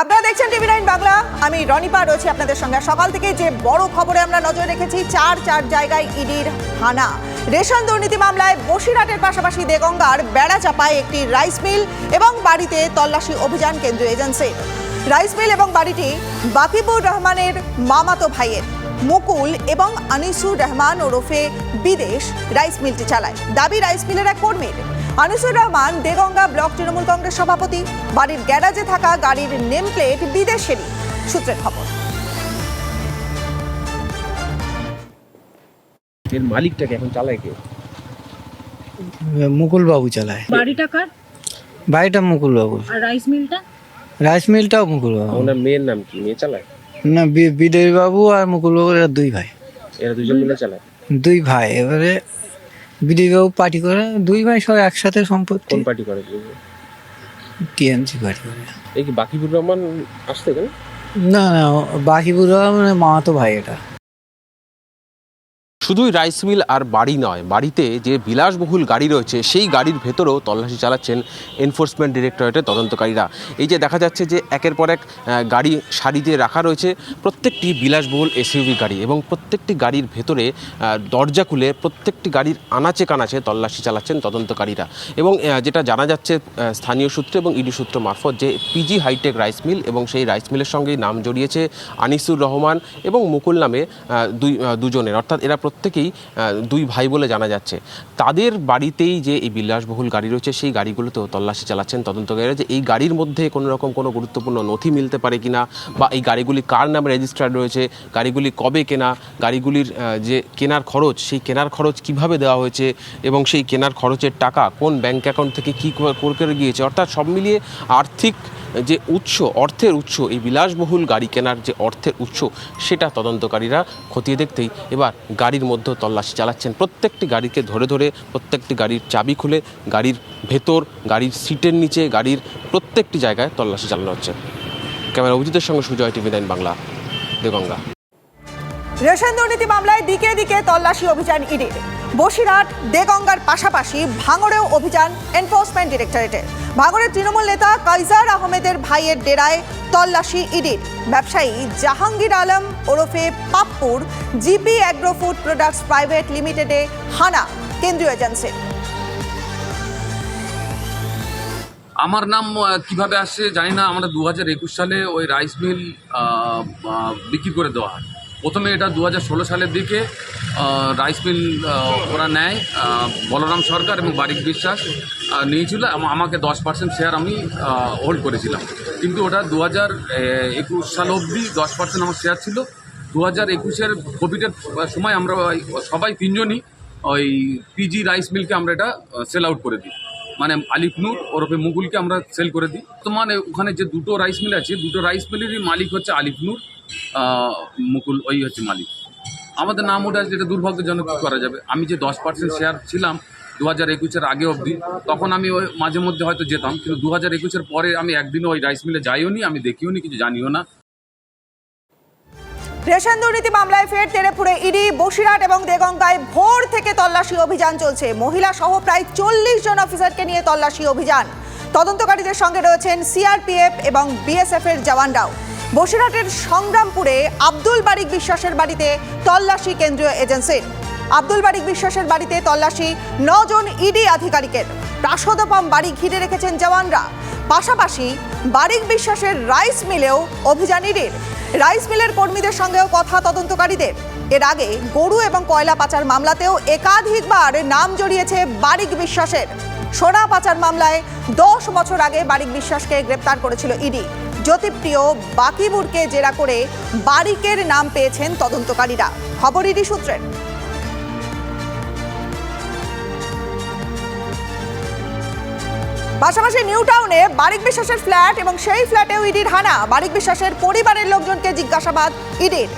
আপনারা দেখছেন TV nine Bangla. আমি রনিপা রয়েছি আপনাদের সঙ্গে। সকাল থেকে যে বড় খবরে আমরা নজর রেখেছি, চার চার জায়গায় ইডির হানা। রেশন দুর্নীতি মামলায় বসিরহাটের পাশাপাশি দেগঙ্গার বেড়া চাপায় একটি রাইস মিল এবং বাড়িতে তল্লাশি অভিযান কেন্দ্রীয় এজেন্সির। রাইস মিল এবং বাড়িটি বাকিবুর রহমানের মামাতো ভাইয়ের, মুকুল এবং আনিসুর রহমান ওরফে বিদেশ রাইস মিলটি চালায়। দাবি, রাইস মিলের এক কর্মীর। আনিসুর রহমান দেগঙ্গা ব্লক তৃণমূল কংগ্রেস সভাপতি বাড়ির গ্যারাজে থাকা গাড়ির নেম প্লেট বিদেশেরই। সূত্রের খবর। এর মালিকটাকে এখন চালায় কে? মুকুল বাবু চালায়। বাড়িটা কার? বাড়িটা মুকুল বাবু আর রাইস মিলটা? রাইস মিলটাও মুকুল বাবু ওনার মেয়ের নাম কি? মেয়ে চালায়? না বিদেশ বাবু আর মুকুল বাবু এরা দুই ভাই। এরা দুজন মিলে চালায়? দুই ভাই। এবারে বাবু পার্টি করে দুই ভাই সব একসাথে সম্পত্তি। কোন পার্টি করে? টিএমসি পার্টি করে। এই কি বাকিবুর রহমান আসতে কেন না না বাকিপুর মানে মামাতো ভাই এটা। শুধুই রাইস মিল আর বাড়ি নয়, বাড়িতে যে বিলাসবহুল গাড়ি রয়েছে, সেই গাড়ির ভেতরেও তল্লাশি চালাচ্ছেন এনফোর্সমেন্ট ডিরেক্টরেটের তদন্তকারীরা। এই যে দেখা যাচ্ছে যে একের পর এক গাড়ি সারিতে রাখা রয়েছে, প্রত্যেকটি বিলাসবহুল এসইউভি গাড়ি এবং প্রত্যেকটি গাড়ির ভেতরে দরজা খুলে প্রত্যেকটি গাড়ির আনাচে কানাচে তল্লাশি চালাচ্ছেন তদন্তকারীরা। এবং যেটা জানা যাচ্ছে স্থানীয় সূত্রে এবং ইডি সূত্র মারফত যে পিজি হাইটেক রাইস মিল এবং সেই রাইস মিলের সঙ্গেই নাম জড়িয়েছে আনিসুর রহমান এবং মুকুল নামে দুই দুজনের। অর্থাৎ এরা প্রত্যেকেই দুই ভাই বলে জানা যাচ্ছে। তাদের বাড়িতেই যে এই বিলাসবহুল গাড়ি রয়েছে, সেই গাড়িগুলোতেও তল্লাশি চালাচ্ছেন তদন্তকারীরা যে এই গাড়ির মধ্যে কোনো রকম কোনো গুরুত্বপূর্ণ নথি মিলতে পারে কিনা বা এই গাড়িগুলি কার নামে রেজিস্টার্ড রয়েছে, গাড়িগুলি কবে কেনা, গাড়িগুলির যে কেনার খরচ, সেই কেনার খরচ কীভাবে দেওয়া হয়েছে এবং সেই কেনার খরচের টাকা কোন ব্যাংক অ্যাকাউন্ট থেকে কী করে গিয়েছে, অর্থাৎ সব মিলিয়ে আর্থিক যে উৎস, অর্থের উৎস, এই বিলাসবহুল গাড়ি কেনার যে অর্থের উৎস, সেটা তদন্তকারীরা খতিয়ে দেখতেই এবার গাড়ির মধ্যে তল্লাশি চালাচ্ছেন। প্রত্যেকটি গাড়িকে ধরে ধরে প্রত্যেকটি গাড়ির চাবি খুলে গাড়ির ভেতর, গাড়ির সিটের নিচে, গাড়ির প্রত্যেকটি জায়গায় তল্লাশি চালানো হচ্ছে। ক্যামেরা অভিজিতের সঙ্গে Sujoy TV nine Bangla, Deganga. Ration দুর্নীতি মামলায় দিকে দিকে তল্লাশি অভিযান ইডির। বসিরহাট, দেগঙ্গার পাশাপাশি ভাঙড়েও অভিযান এনফোর্সমেন্ট ডিরেক্টরেটের ভাঙড়ের তৃণমূল নেতা কাইজার আহমেদের ভাইয়ের ডেরায় তল্লাশি ইডির। ব্যবসায়ী জাহাঙ্গীর আলম ওরফে পাপ্পুর GP agro food products private লিমিটেডে হানা, কেন্দ্রীয় এজেন্সি। আমার নাম কীভাবে আসছে জানি না। আমরা দু হাজার একুশ সালে ওই রাইস মিল বিক্রি করে দেওয়া হয়। প্রথমে এটা দু হাজার ষোলো সালের দিকে রাইস মিল ওরা নেয় বলরাম সরকার এবং বারিক বিশ্বাস নিয়েছিল এবং আমাকে দশ পার্সেন্ট শেয়ার আমি হোল্ড করেছিলাম। কিন্তু ওটা দু হাজার একুশ সাল অবধি দশ পার্সেন্ট আমার শেয়ার ছিল। দু হাজার একুশের কোভিডের সময় আমরা সবাই তিনজনই ওই পিজি রাইস মিলকে আমরা এটা সেল আউট করে দিই। মানে আলিফনুর ওরফে মুকুলকে আমরা সেল করে দিই। বর্তমানে ওখানে যে দুটো রাইস মিল আছে, দুটো রাইস মিলেরই মালিক হচ্ছে আলিফনুর মুকুল, ওই হচ্ছে মালিক। আমাদের নাম ওটা যেটা দুর্ভাগ্যজনক করা যাবে। আমি যে দশ পার্সেন্ট শেয়ার ছিলাম দু হাজার একুশের আগে অবধি, তখন আমি ওই মাঝে মধ্যে হয়তো যেতাম, কিন্তু দু হাজার একুশের পরে আমি একদিনও ওই রাইস মিলে যাইও নি আমি দেখিও নি কিছু জানিও না। রেশন দুর্নীতি মামলায় ফের তেড়েপুরে ইডি, বসিরহাট এবং দেগঙ্গায় ভোর থেকে তল্লাশি অভিযান চলছে। মহিলা সহ প্রায় চল্লিশ জন অফিসারকে নিয়ে তল্লাশি অভিযান। তদন্তকারীদের সঙ্গে রয়েছেন সিআরপিএফ এবং বিএসএফ এর জওয়ানরাও। বসিরহাটের সংগ্রামপুরে আব্দুল বারিক বিশ্বাসের বাড়িতে তল্লাশি কেন্দ্রীয় এজেন্সির। আব্দুল বারিক বিশ্বাসের বাড়িতে তল্লাশি নজন ইডি আধিকারিকের। প্রাসদপম বাড়ি ঘিরে রেখেছেন জওয়ানরা। পাশাপাশি বারিক বিশ্বাসের রাইস মিলেও অভিযান ইডির রাইস মিলের কর্মীদের সঙ্গেও কথা তদন্তকারীদের। এর আগে গরু এবং কয়লা পাচার মামলাতেও একাধিকবার নাম জড়িয়েছে বারিক বিশ্বাসের। সোনা পাচার মামলায় দশ বছর আগে বারিক বিশ্বাসকে গ্রেপ্তার করেছিল ইডি। জ্যোতিপ্রিয় বাকিবুরকে জেরা করে বারিকের নাম পেয়েছেন তদন্তকারীরা। খবর ইডি সূত্রের পাশাপাশি নিউ টাউনে বারিক বিশ্বাসের ফ্ল্যাট এবং সেই ফ্ল্যাটেও ইডির হানা। বারিক বিশ্বাসের পরিবারের লোকজনকে জিজ্ঞাসাবাদ ইডির।